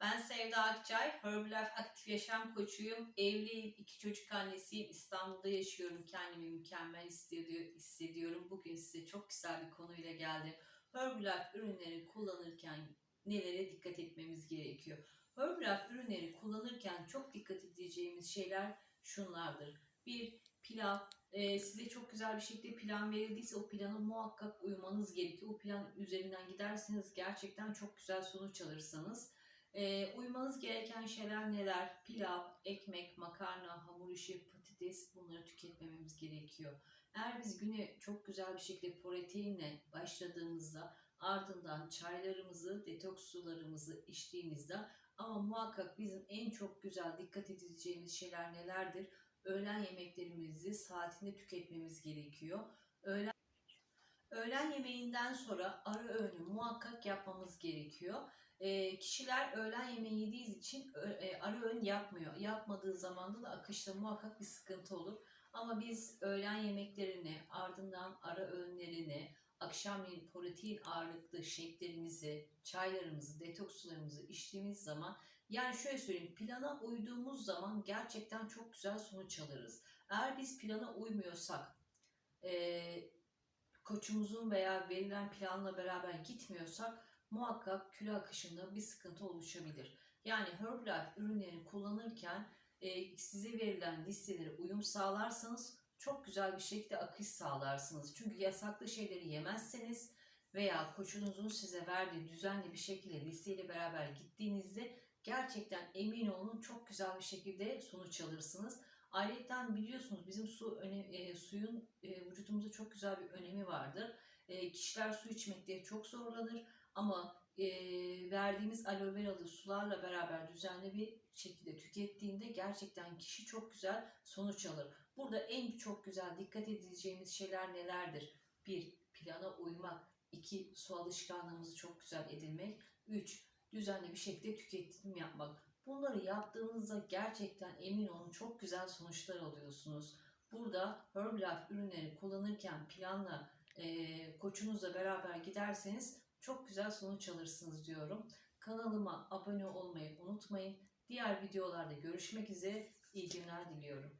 Ben Sevda Akçay, Herbalife Aktif Yaşam Koçuyum. Evliyim, iki çocuk annesiyim. İstanbul'da yaşıyorum. Kendimi mükemmel hissediyor- hissediyorum. Bugün size çok güzel bir konuyla geldim. Herbalife ürünleri kullanırken nelere dikkat etmemiz gerekiyor? Herbalife ürünleri kullanırken çok dikkat edeceğimiz şeyler şunlardır. Bir, pilav. Ee, size çok güzel bir şekilde plan verildiyse o plana muhakkak uymanız gerekiyor. O plan üzerinden giderseniz gerçekten çok güzel sonuç alırsınız. Ee, uymanız gereken şeyler neler? Pilav, ekmek, makarna, hamur işi, patates bunları tüketmememiz gerekiyor. Eğer biz güne çok güzel bir şekilde proteinle başladığımızda ardından çaylarımızı, detoks sularımızı içtiğimizde ama muhakkak bizim en çok güzel dikkat edeceğimiz şeyler nelerdir? Öğlen yemeklerimizi saatinde tüketmemiz gerekiyor. Öğlen Öğlen yemeğinden sonra ara öğünü muhakkak yapmamız gerekiyor. E, kişiler öğlen yemeği yediği için e, ara öğün yapmıyor. Yapmadığı zamanda da akışta muhakkak bir sıkıntı olur. Ama biz öğlen yemeklerini, ardından ara öğünlerini, akşamleyin protein ağırlıklı şeklerimizi, çaylarımızı, detoks sularımızı içtiğimiz zaman yani şöyle söyleyeyim plana uyduğumuz zaman gerçekten çok güzel sonuç alırız. Eğer biz plana uymuyorsak, e, koçumuzun veya verilen planla beraber gitmiyorsak muhakkak kilo akışında bir sıkıntı oluşabilir. Yani Herbalife ürünlerini kullanırken e, size verilen listelere uyum sağlarsanız çok güzel bir şekilde akış sağlarsınız. Çünkü yasaklı şeyleri yemezseniz veya koçunuzun size verdiği düzenli bir şekilde listeyle beraber gittiğinizde gerçekten emin olun çok güzel bir şekilde sonuç alırsınız. Ayrıca biliyorsunuz bizim su e, suyun e, vücudumuzda çok güzel bir önemi vardır. E, kişiler su içmekte çok zorlanır ama e, verdiğimiz aloe veralı sularla beraber düzenli bir şekilde tükettiğinde gerçekten kişi çok güzel sonuç alır. Burada en çok güzel dikkat edeceğimiz şeyler nelerdir? Bir, plana uymak. iki su alışkanlığımızı çok güzel edinmek. Üç, düzenli bir şekilde tüketim yapmak. Bunları yaptığınızda gerçekten emin olun çok güzel sonuçlar alıyorsunuz. Burada Herbalife ürünleri kullanırken planla e, koçunuzla beraber giderseniz çok güzel sonuç alırsınız diyorum. Kanalıma abone olmayı unutmayın. Diğer videolarda görüşmek üzere. İyi günler diliyorum.